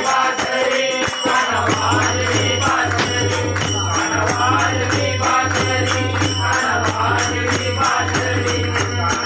बाजे हण मार हेल